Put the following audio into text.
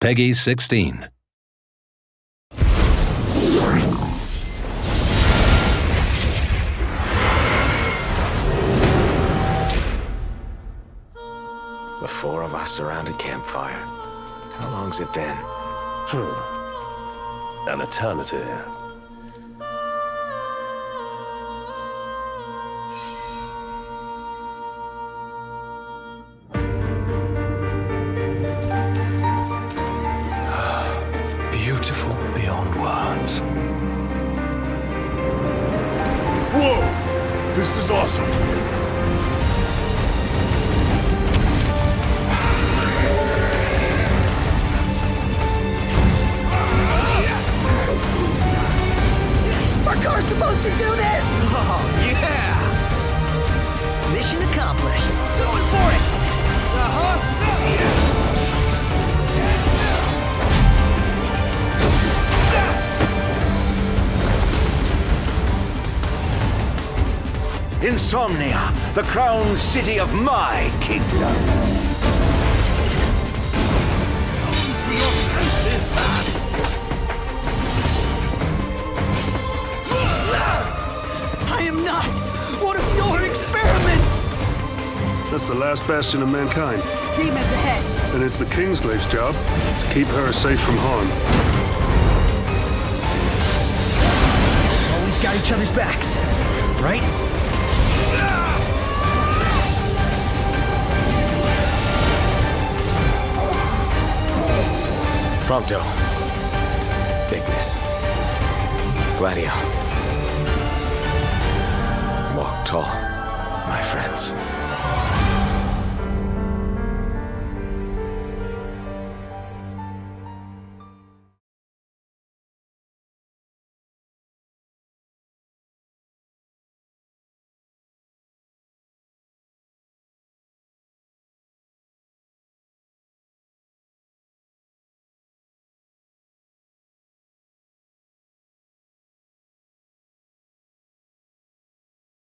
Peggy 16. The four of us around a campfire. How long's it been? Hmm. An eternity. Beautiful beyond words. Whoa! This is awesome. Our car's supposed to do this! Oh, yeah! Mission accomplished. Going for it! Uh-huh. Insomnia, the crown city of my kingdom. To your senses, I am not one of your experiments! That's the last bastion of mankind, Demons ahead! and it's the Kingsglave's job to keep her safe from harm. Always got each other's backs, right? Prompto. Bigness. Gladio. Walk tall, my friends.